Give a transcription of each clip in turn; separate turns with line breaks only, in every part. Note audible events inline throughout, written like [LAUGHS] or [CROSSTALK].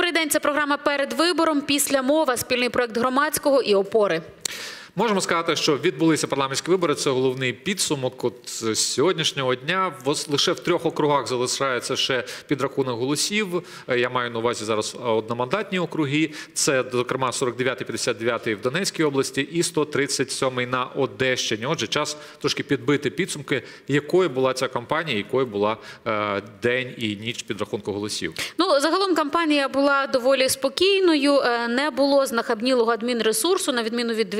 Добрий день. Це програма перед вибором. Після мова спільний проект громадського і опори.
Можемо сказати, що відбулися парламентські вибори. Це головний підсумок. От з сьогоднішнього дня лише в трьох округах залишається ще підрахунок голосів. Е, Я маю на увазі зараз одномандатні округи. Це, зокрема, 49 59 в Донецькій області і 137 на Одещині. Отже, час трошки підбити підсумки, якою була ця кампанія, якою була е, день і ніч підрахунку голосів.
Ну загалом кампанія була доволі спокійною. Е, Не було знахабнілого адмінресурсу, на відміну від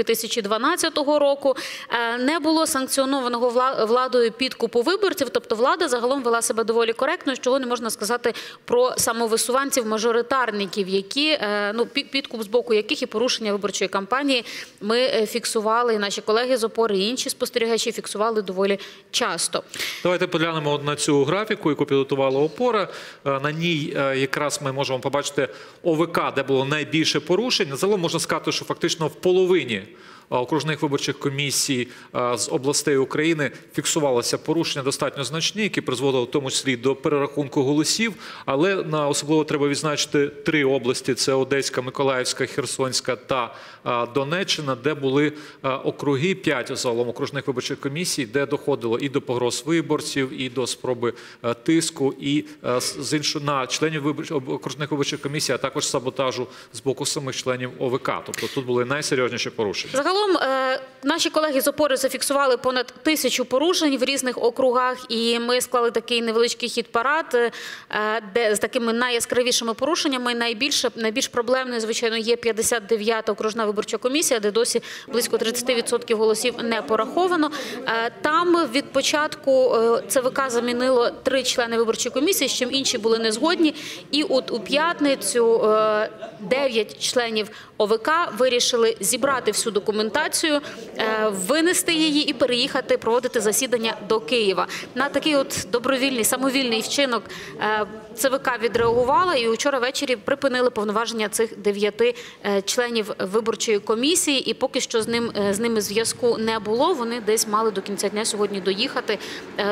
2012 року. Е, Не було санкціонованого владою підкупу виборців. Тобто влада загалом вела себе доволі коректно, чого не можна сказати про самовисуванців мажоритарників, які е, ну підкуп з боку яких і порушення виборчої кампанії ми е, фіксували. І наші колеги з опори і інші спостерігачі фіксували доволі часто.
Давайте поглянемо на цю графіку, яку підготувала опора. На ній якраз ми можемо побачити ОВК, де було найбільше порушень. Загалом можна сказати, що фактично в половині окружних виборчих комісій е, з областей України фіксувалися порушення достатньо значні, які призводили в тому числі до перерахунку голосів. Але на особливо треба відзначити три області: це Одеська, Миколаївська, Херсонська та е, Донеччина, де були е, округи, п'ять загалом окружних виборчих комісій, де доходило і до погроз виборців, і до спроби е, тиску, і е, з іншого на членів виборчих окружних виборчих комісій, а також саботажу з боку самих членів ОВК. Тобто тут були найсерйозніші порушення.
Загалом е, наші колеги з опори зафіксували понад тисячу порушень в різних округах, і ми склали такий невеличкий хід-парад, е, де з такими найяскравішими порушеннями найбільше найбільш проблемною, звичайно, є 59-та окружна виборча комісія, де досі близько 30% голосів не пораховано. Е, Там від початку ЦВК замінило три члени виборчої комісії, з чим інші були не згодні. І от у п'ятницю е, 9 членів ОВК вирішили зібрати всю документацію, е, винести її і переїхати проводити засідання до Києва. На такий от добровільний самовільний вчинок е, ЦВК відреагувала і вчора ввечері припинили повноваження цих дев'яти е, членів виборчої комісії. І поки що з ним з ними зв'язку не було. Вони десь мали до кінця дня сьогодні доїхати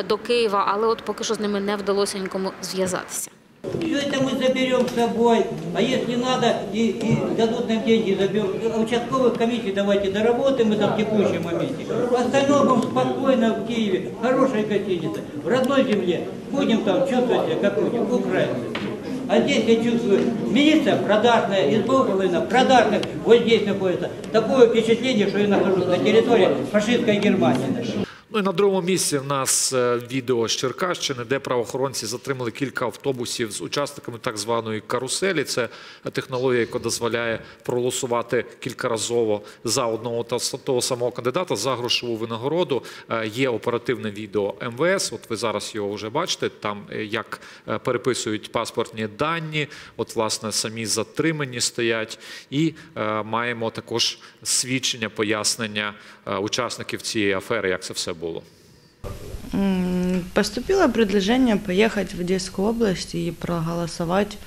до Києва, але от поки що з ними не вдалося нікому зв'язатися.
Все это мы заберем с собой, а если надо и, и дадут нам деньги, заберем. Участковых комиссий давайте доработаем это в текущем моменте. Остальное будем спокойно в Киеве, хорошая гостиница, в родной земле. Будем там чувствовать себя как люди, украинцы. А здесь я чувствую, милиция продажная, половина продажных, вот здесь находится. Такое впечатление, что я нахожусь на территории фашистской Германии.
Ну і на другому місці в нас е, відео з Черкащини, де правоохоронці затримали кілька автобусів з учасниками так званої каруселі. Це технологія, яка дозволяє проголосувати кількаразово за одного та того самого кандидата за грошову винагороду. Е, Є оперативне відео МВС. От ви зараз його вже бачите. Там е, як переписують паспортні дані. От власне самі затримані стоять, і маємо також свідчення, пояснення е, учасників цієї афери, як це все було.
М, Поступило предложение поехать в Одесскую область и проголосовать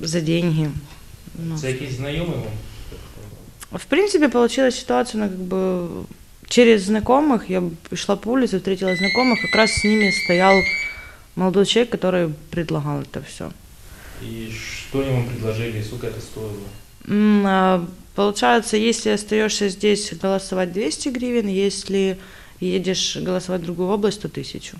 за деньги. Ну,
Це якийсь знайомий вам?
В принципе, получилась ситуация, ну, как бы через знакомых, я шла по улице, встретила знакомых, как раз с ними стоял молодой человек, который предлагал это все.
И что они вам предложили, и сколько это стоило?
Получается, если остаешься здесь голосовать 200 гривен, если едешь голосовать в другую область, то тысячу.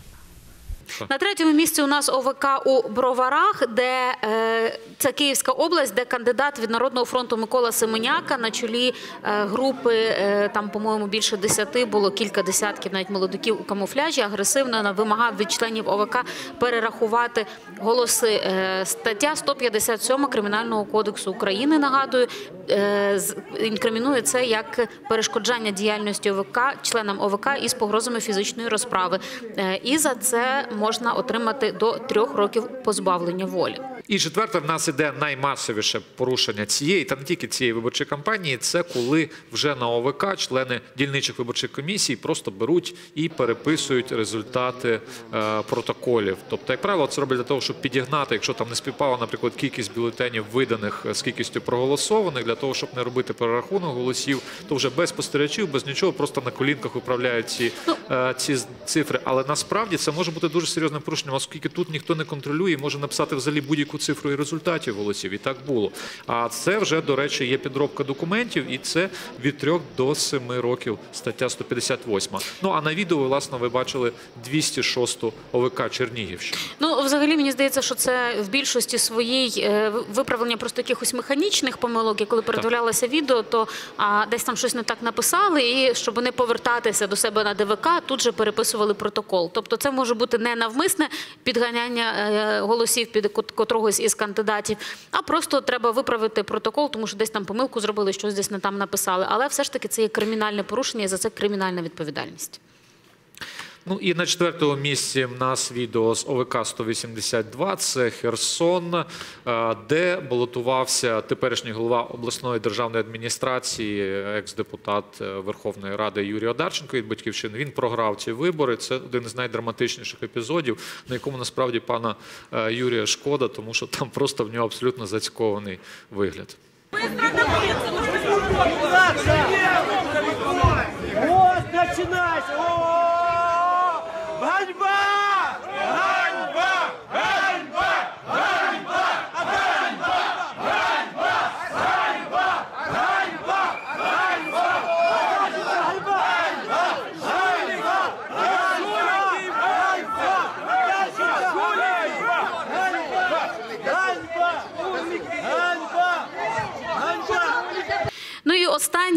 На третьому місці у нас ОВК у Броварах, де е, це Київська область, де кандидат від Народного фронту Микола Семеняка на чолі е, групи, е, там, по-моєму, більше десяти було кілька десятків навіть молодиків у камуфляжі, агресивно вимагав від членів ОВК перерахувати голоси. Е, стаття 157 Кримінального кодексу України, нагадую, е, з- інкримінує це як перешкоджання діяльності ОВК членам ОВК із погрозами фізичної розправи. Е, І за це можна отримати до трьох років позбавлення волі.
І четверте, в нас іде наймасовіше порушення цієї та не тільки цієї виборчої кампанії. Це коли вже на ОВК члени дільничих виборчих комісій просто беруть і переписують результати е, протоколів. Тобто, як правило, це роблять для того, щоб підігнати, якщо там не співпала, наприклад, кількість бюлетенів виданих з кількістю проголосованих, для того, щоб не робити перерахунок голосів, то вже без спостерігачів, без нічого, просто на колінках виправляють ці, е, ці цифри. Але насправді це може бути дуже серйозним порушенням, оскільки тут ніхто не контролює, і може написати взагалі будь-яку чітку цифру і результатів голосів. І так було. А це вже, до речі, є підробка документів, і це від 3 до 7 років стаття 158. Ну а на відео, власне, ви бачили 206 ОВК Чернігівщини.
Ну, взагалі, мені здається, що це в більшості своїй е, виправлення просто якихось механічних помилок. І коли передивлялося відео, то а, десь там щось не так написали, і щоб не повертатися до себе на ДВК, тут же переписували протокол. Тобто, це може бути не навмисне підганяння е, голосів під кот- котрогось із кандидатів, а просто треба виправити протокол, тому що десь там помилку зробили, щось десь не там написали. Але все ж таки це є кримінальне порушення, і за це кримінальна відповідальність.
Ну і на четвертому місці в нас відео з ОВК 182 – це Херсон, е, де балотувався теперішній голова обласної державної адміністрації, екс-депутат е, Верховної Ради Юрій Одарченко від Батьківщини. Він програв ці вибори. Це один із найдраматичніших епізодів, на якому насправді пана е, Юрія шкода, тому що там просто в нього абсолютно зацькований вигляд.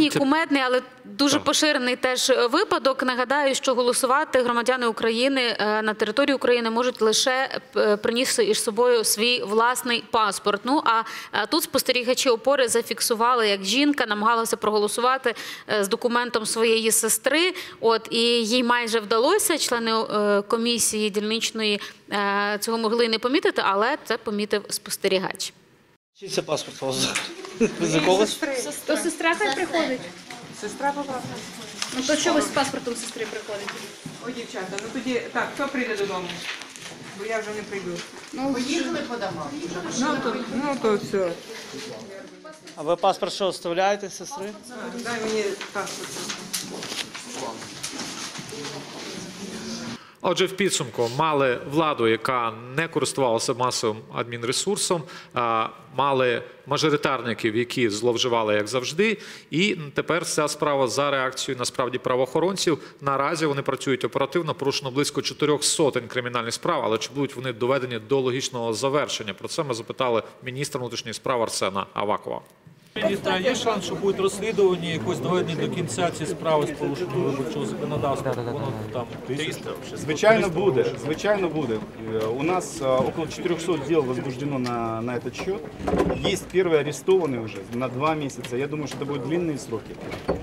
І останній
Це-
кумедний, але дуже
Так.
поширений теж випадок. Нагадаю, що голосувати громадяни України е, на території України можуть лише е, приністи із собою свій власний паспорт. Ну а тут спостерігачі опори зафіксували, як жінка намагалася проголосувати е, з документом своєї сестри. От і їй майже вдалося. Члени комісії дільничної цього могли не помітити, але це помітив спостерігач.
Вчиться паспорт у вас. За когось?
То сестра хай приходить. Сестра поправка. Ну то чого ви з паспортом сестри приходите?
Ой, дівчата, ну тоді так, хто прийде додому? Бо я вже не прийду.
Ну,
Ну то, ну, то все.
А ви паспорт що оставляєте, сестри?
Дай мені паспорт.
Отже, в підсумку мали владу, яка не користувалася масовим адмінресурсом, мали мажоритарників, які зловживали як завжди. І тепер ця справа за реакцією насправді правоохоронців. Наразі вони працюють оперативно, порушено близько чотирьох сотень кримінальних справ. Але чи будуть вони доведені до логічного завершення? Про це ми запитали міністра внутрішніх справ Арсена Авакова.
Міністра, є шанс, що будуть розслідувані, якось доведені до кінця ці справи з порушенням виборчого законодавства. Воно там 300
Звичайно буде, звичайно буде. Э, У нас э, около 400 дел возбуждено на, на этот счет. Есть первые арестованные уже на два месяца. Я думаю, что это будут длинные сроки.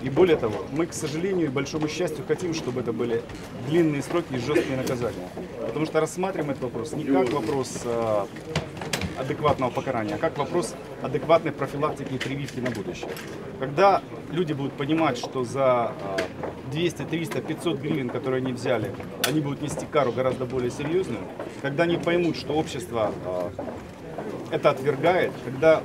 И более того, мы, к сожалению и большому счастью, хотим, чтобы это были длинные сроки и жесткие наказания. Потому что рассматриваем этот вопрос не как вопрос э, адекватного покарания, а как вопрос адекватной профилактики и прививки на будущее. Когда люди будут понимать, что за э, 200, 300, 500 гривен, которые они взяли, они будут нести кару гораздо более серьезную, когда они поймут, что общество э, это отвергает, когда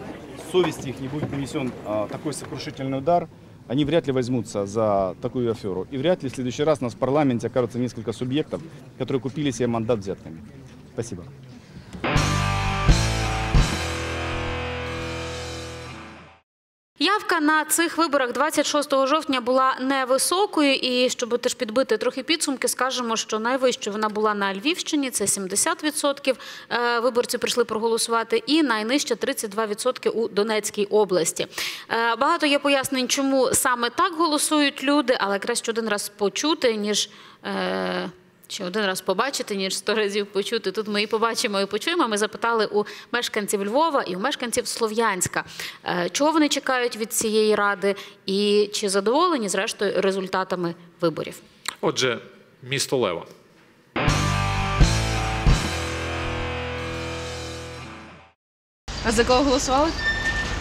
совести их не будет нанесен э, такой сокрушительный удар, они вряд ли возьмутся за такую аферу. И вряд ли в следующий раз у нас в парламенте окажется несколько субъектов, которые купили себе мандат взятками. Спасибо.
Явка на цих виборах 26 жовтня була невисокою, і щоб теж підбити трохи підсумки, скажемо, що найвищою вона була на Львівщині, це 70% е, виборців прийшли проголосувати, і найнижча 32% у Донецькій області. Е, Багато є пояснень, чому саме так голосують люди, але краще один раз почути, ніж. Чи один раз побачити, ніж сто разів почути. Тут ми і побачимо, і почуємо. Ми запитали у мешканців Львова і у мешканців Слов'янська, е, чого вони чекають від цієї ради, і чи задоволені зрештою результатами виборів.
Отже, місто Лева.
А за кого голосували?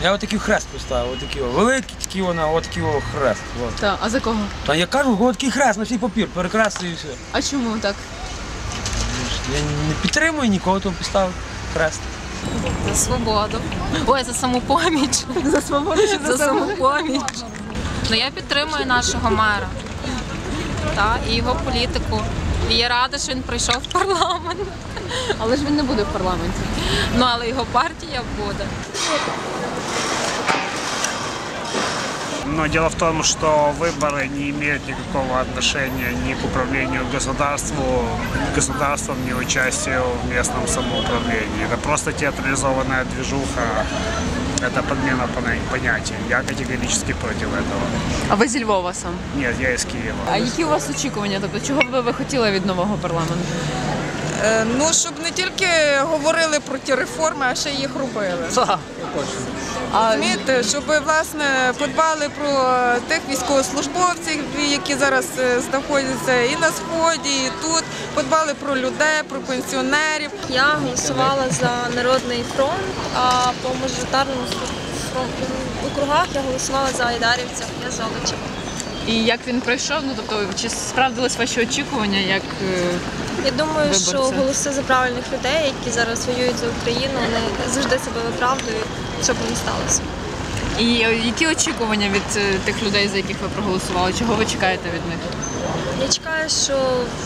Я отакий хрест поставив, отакий о, великий, такий вона, отакий о хрест. От.
Так, а за кого?
Та я кажу, от такий хрест на всій папір, перекреслюю і все.
А чому так?
Я не підтримую нікого, тому поставив хрест.
За свободу. Ой, за самопоміч. За свободу чи за, самопоміч?
Ну я підтримую нашого мера та і його політику. І я рада, що він прийшов в парламент. Але ж він не буде в парламенті. Ну але його партія буде.
Но дело в том, что выборы не имеют никакого отношения ни к управлению государству, государством, ни участию в местном самоуправлении. Это просто театрализованная движуха, это подмена понятия. Я категорически против этого.
А ви зі Львова сам?
Нет, я из Киева.
А які у вас очікування? Тобто, чого б ви хотіли від нового парламенту?
Е, Ну, щоб не тільки говорили про ті реформи, а ще їх робили. Розумієте, щоб власне подбали про тих військовослужбовців, які зараз е, знаходяться і на сході, і тут, подбали про людей, про пенсіонерів.
Я голосувала за Народний фронт, а по мажоритарному округах я голосувала за Айдарівця, я Золочева.
І як він пройшов? Ну тобто, чи справдились ваші очікування? Як е,
Я думаю, що голоси за правильних людей, які зараз воюють за Україну, вони завжди себе виправдують, що б не сталося.
і е, які очікування від е, тих людей, за яких ви проголосували? Чого ви чекаєте від них?
Я чекаю, що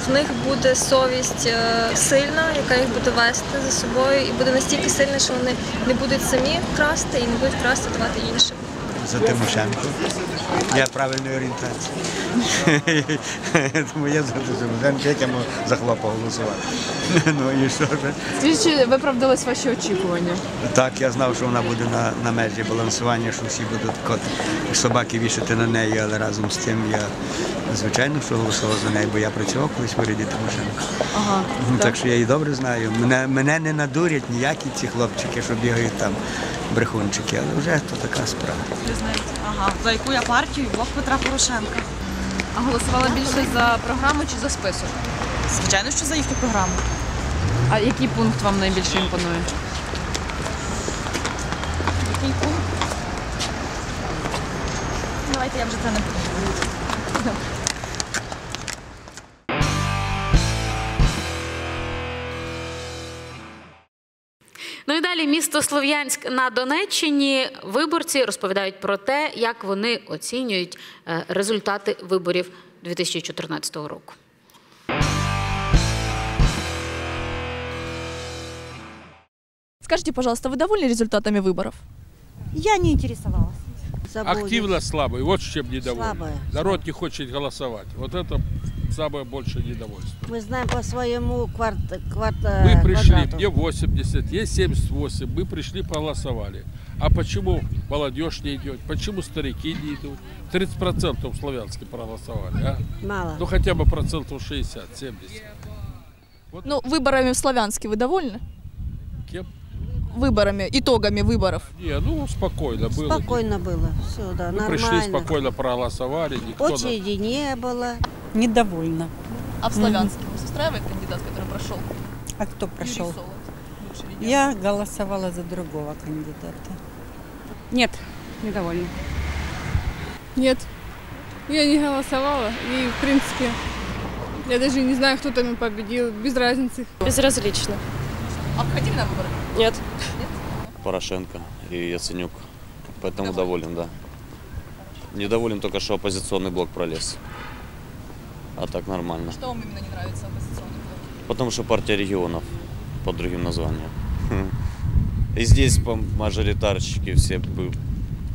в них буде совість сильна, яка їх буде вести за собою, і буде настільки сильна, що вони не будуть самі красти і не будуть красти давати іншим.
За Тимошенко. Я правильної орієнтації. [LAUGHS] Тому я за Тимошенко, як я можу за хлопа голосувати. [LAUGHS] Ну і що ж?
Скажіть, чи виправдались ваші очікування?
Так, я знав, що вона буде на, на межі балансування, що всі будуть кот, собаки вішати на неї, але разом з тим я звичайно що голосував за неї, бо я працював колись в уряді Тимошенко.
Ага.
Ну, Так що я її добре знаю. Мене, мене не надурять ніякі ці хлопчики, що бігають там брехунчики, але вже то така справа.
Ви знаєте, ага. За яку я партію? Блок Петра Порошенка.
А голосувала більше за програму чи за список?
Звичайно, що за їхню програму.
А який пункт вам найбільше імпонує?
Який пункт? Давайте я вже це не буду.
далі місто Слов'янськ на Донеччині. Виборці розповідають про те, як вони оцінюють е, результати виборів 2014 року.
Скажите, пожалуйста, вы довольны результатами выборов?
Я не интересовалась.
Активно слабый, вот с чем недовольны.
Слабая.
Народ не хочет голосовать. Вот это самое большее недовольство.
Мы знаем по своему кварт, кварта,
Мы пришли,
квадрату.
мне 80, ей 78, мы пришли, проголосовали. А почему молодежь не идет? Почему старики не идут? 30% в Славянске проголосовали, а?
Мало.
Ну хотя бы процентов 60, 70.
Ну, выборами в Славянске вы довольны?
Кем?
Выборами, итогами выборов.
Не, ну спокойно было.
Спокойно было. Все, да,
Мы
нормально.
пришли, спокойно проголосовали. Никто нам-
Очереди не было.
Недовольна.
А в Славянске вас устраивает кандидат, который прошел?
А кто прошел?
Юрий Солод.
Я голосовала за другого кандидата. Нет, недовольна.
Нет, я не голосовала. И, в принципе, я даже не знаю, кто там победил. Без разницы.
Безразлично.
А вы ходили на выборы?
Нет.
Порошенко и Яценюк. Поэтому доволен, да. Недоволен только, что оппозиционный блок пролез. А так нормально.
Что вам именно не нравится оппозиционный блок?
Потому что партия регионов под другим названием. И здесь по- мажоритарщики все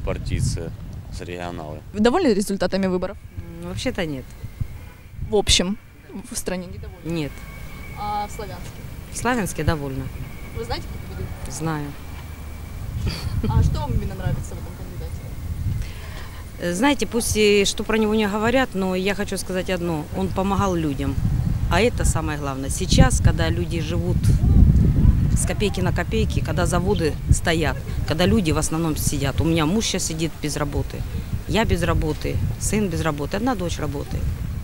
партийцы, с регионалы.
Вы довольны результатами выборов?
Вообще-то нет.
В общем, в стране недовольны.
Нет.
А в Славянске?
В Славянске довольна.
Вы знаете, кто победил?
Знаю.
А что вам именно нравится в этом
Знаете, пусть и что про него не говорят, но я хочу сказать одно. Он помогал людям. А это самое главное. Сейчас, когда люди живут с копейки на копейки, когда заводы стоят, когда люди в основном сидят. У меня муж сейчас сидит без работы, я без работы, сын без работы, одна дочь работает.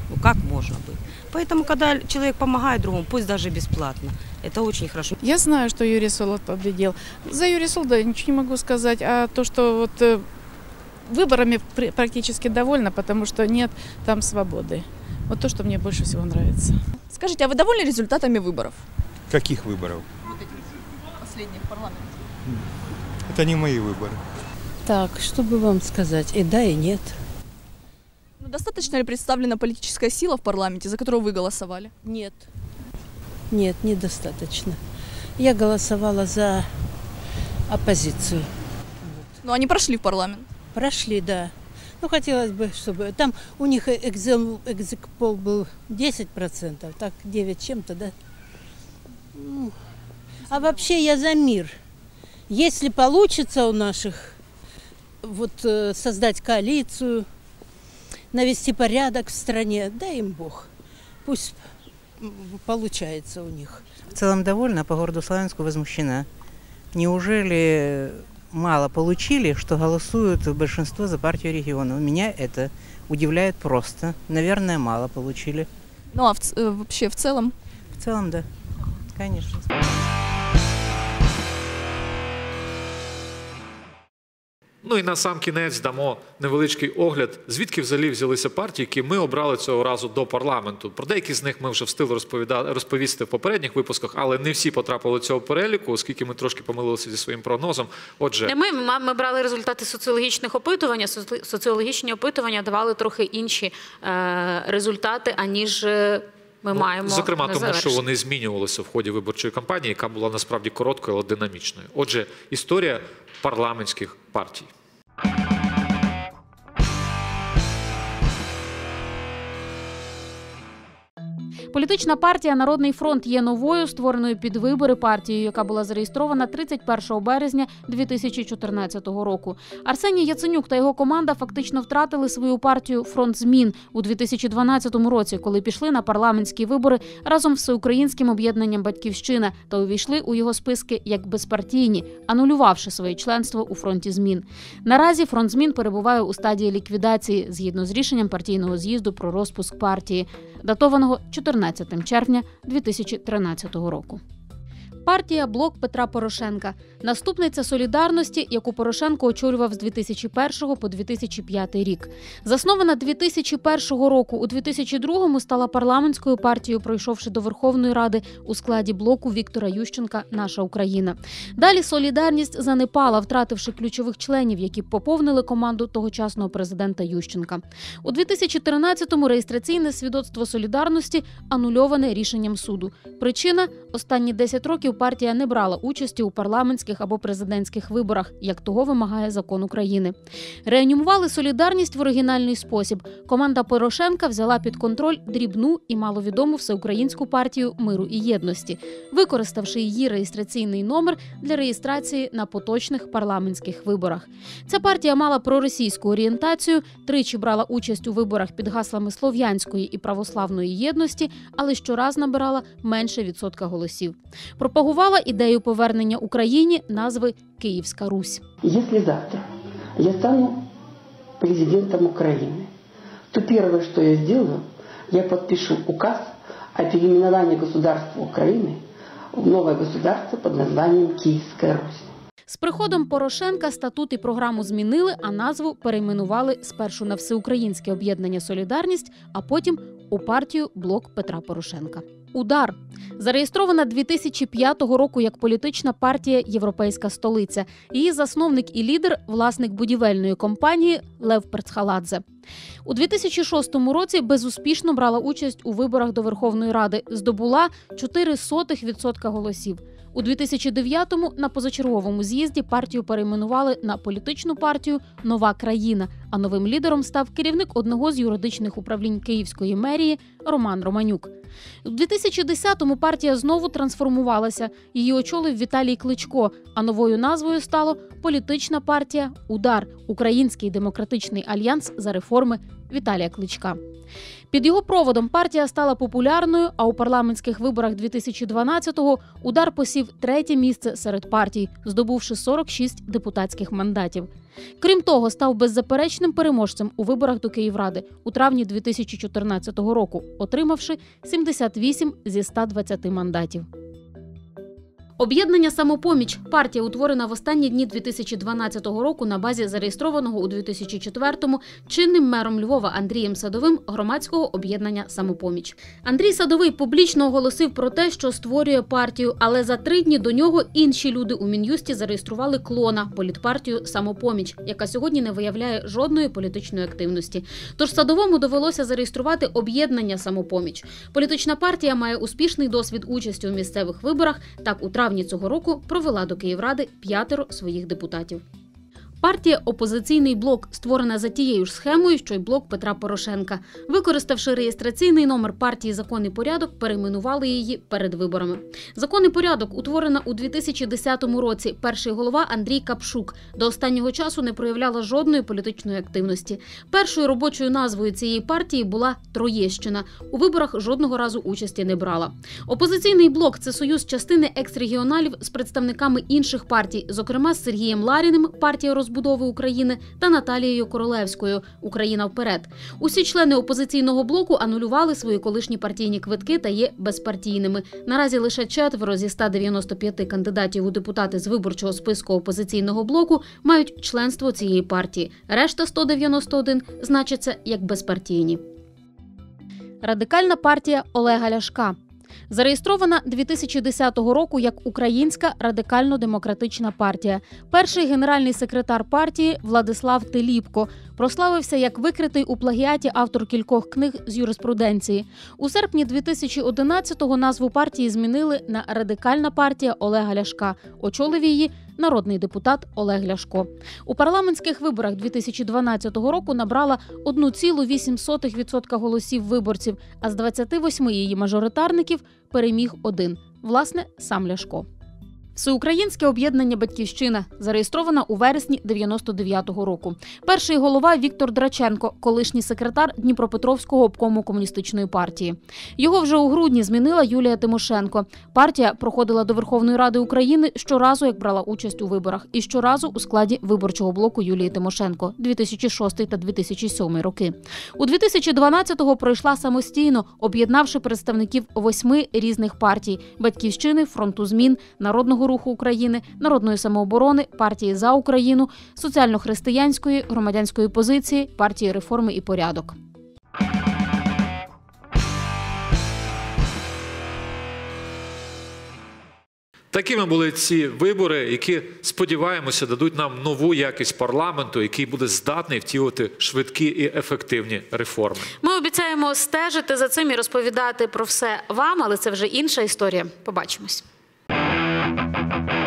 Ну как можно быть? Поэтому, когда человек помогает другому, пусть даже бесплатно, это очень хорошо.
Я знаю, что Юрий Солод победил. За Юрия Солода ничего не могу сказать. А то, что вот э, выборами пр- практически довольна, потому что нет там свободы. Вот то, что мне больше всего нравится.
Скажите, а вы довольны результатами выборов?
Каких выборов?
Вот этих последних в парламенте.
Это не мои выборы.
Так, что бы вам сказать? И да, и нет.
Ну, Достаточно ли представлена политическая сила в парламенте, за которую вы голосовали?
Нет. Нет, недостаточно. Я голосовала за оппозицию.
Но они прошли в парламент.
Прошли, да. Ну, хотелось бы, чтобы... Там у них экзем, экзекпол был 10%, так 9 чем-то, да? Ну, А вообще я за мир. Если получится у наших вот э, создать коалицию, навести порядок в стране, дай им Бог. Пусть получается у них.
В целом довольна, по городу Славянску возмущена. Неужели мало получили, что голосуют большинство за партию региона? Меня это удивляет просто. Наверное, мало получили.
Ну а в э, вообще в целом?
В целом, да. Конечно.
Ну і на сам кінець дамо невеличкий огляд, звідки взагалі взялися партії, які ми обрали цього разу до парламенту. Про деякі з них ми вже встигли розповісти в попередніх випусках, але не всі потрапили до цього переліку, оскільки ми трошки помилилися зі своїм прогнозом. Отже,
Не ми, ми, брали результати соціологічних опитувань. Соціологічні опитування давали трохи інші е, результати, аніж ми маємо.
Ну, зокрема,
на
тому що вони змінювалися в ході виборчої кампанії, яка була насправді короткою, але динамічною. Отже, історія парламентських партій.
Політична партія Народний фронт є новою створеною під вибори партією, яка була зареєстрована 31 березня 2014 року. Арсеній Яценюк та його команда фактично втратили свою партію Фронт змін у 2012 році, коли пішли на парламентські вибори разом з всеукраїнським об'єднанням Батьківщина та увійшли у його списки як безпартійні, анулювавши своє членство у фронті змін. Наразі фронт змін перебуває у стадії ліквідації згідно з рішенням партійного з'їзду про розпуск партії, датованого 14 червня 2013 року. Партія Блок Петра Порошенка наступниця солідарності, яку Порошенко очолював з 2001 по 2005 рік. Заснована 2001 року, у 2002-му стала парламентською партією, пройшовши до Верховної Ради у складі блоку Віктора Ющенка Наша Україна. Далі солідарність занепала, втративши ключових членів, які поповнили команду тогочасного президента Ющенка. У 2013-му реєстраційне свідоцтво солідарності анульоване рішенням суду. Причина останні 10 років партія не брала участі у парламентських або президентських виборах, як того вимагає закон України. Реанімували солідарність в оригінальний спосіб. Команда Порошенка взяла під контроль дрібну і маловідому всеукраїнську партію миру і єдності, використавши її реєстраційний номер для реєстрації на поточних парламентських виборах. Ця партія мала проросійську орієнтацію, тричі брала участь у виборах під гаслами слов'янської і православної єдності, але щораз набирала менше відсотка голосів. Пропагувала ідею повернення Україні назви Київська Русь.
Если завтра я стану президентом Украины, то первое, что я сделаю, я подпишу указ о переименовании государства Украины в новое государство под названием Киевская Русь.
З приходом Порошенка статут і програму змінили, а назву перейменували спершу на Всеукраїнське об'єднання Солідарність, а потім у партію Блок Петра Порошенка. Удар зареєстрована 2005 року як політична партія Європейська столиця. Її засновник і лідер, власник будівельної компанії Лев Перцхаладзе. У 2006 році безуспішно брала участь у виборах до Верховної Ради, здобула 0,04% голосів. У 2009-му на позачерговому з'їзді партію перейменували на політичну партію Нова країна. А новим лідером став керівник одного з юридичних управлінь Київської мерії Роман Романюк. У 2010-му партія знову трансформувалася. Її очолив Віталій Кличко. А новою назвою стало політична партія Удар Український демократичний альянс за реформи Віталія Кличка. Під його проводом партія стала популярною, а у парламентських виборах 2012-го удар посів третє місце серед партій, здобувши 46 депутатських мандатів. Крім того, став беззаперечним переможцем у виборах до Київради у травні 2014 року, отримавши 78 зі 120 мандатів. Об'єднання самопоміч партія утворена в останні дні 2012 року на базі зареєстрованого у 2004-му чинним мером Львова Андрієм Садовим громадського об'єднання самопоміч. Андрій Садовий публічно оголосив про те, що створює партію, але за три дні до нього інші люди у мін'юсті зареєстрували клона політпартію самопоміч, яка сьогодні не виявляє жодної політичної активності. Тож садовому довелося зареєструвати об'єднання самопоміч. Політична партія має успішний досвід участі у місцевих виборах. Так, у травні цього року провела до Київради п'ятеро своїх депутатів. Партія Опозиційний блок створена за тією ж схемою, що й блок Петра Порошенка. Використавши реєстраційний номер партії Закон і порядок, перейменували її перед виборами. Закон і порядок утворена у 2010 році. Перший голова Андрій Капшук до останнього часу не проявляла жодної політичної активності. Першою робочою назвою цієї партії була Троєщина. У виборах жодного разу участі не брала. Опозиційний блок це союз частини екс-регіоналів з представниками інших партій, зокрема з Сергієм Ларіним, партія розбудови України та Наталією Королевською Україна вперед. Усі члени опозиційного блоку анулювали свої колишні партійні квитки та є безпартійними. Наразі лише четверо зі 195 кандидатів у депутати з виборчого списку опозиційного блоку мають членство цієї партії. Решта 191 значаться як безпартійні. Радикальна партія Олега Ляшка. Зареєстрована 2010 року як Українська радикально-демократична партія. Перший генеральний секретар партії Владислав Теліпко прославився як викритий у плагіаті автор кількох книг з юриспруденції. У серпні 2011-го назву партії змінили на Радикальна партія Олега Ляшка. Очолив її народний депутат Олег Ляшко. У парламентських виборах 2012 року набрала 1,8% голосів виборців, а з 28 її мажоритарників переміг один власне сам Ляшко. Всеукраїнське об'єднання Батьківщина зареєстрована у вересні 99-го року. Перший голова Віктор Драченко, колишній секретар Дніпропетровського обкому комуністичної партії. Його вже у грудні змінила Юлія Тимошенко. Партія проходила до Верховної Ради України щоразу, як брала участь у виборах, і щоразу у складі виборчого блоку Юлії Тимошенко 2006 та 2007 роки. У 2012-го пройшла самостійно, об'єднавши представників восьми різних партій: батьківщини, фронту змін, народного руху України, народної самооборони, партії за Україну, соціально-християнської, громадянської позиції, партії реформи і порядок.
Такими були ці вибори, які сподіваємося дадуть нам нову якість парламенту, який буде здатний втілити швидкі і ефективні реформи.
Ми обіцяємо стежити за цим і розповідати про все вам, але це вже інша історія. Побачимось. Thank you.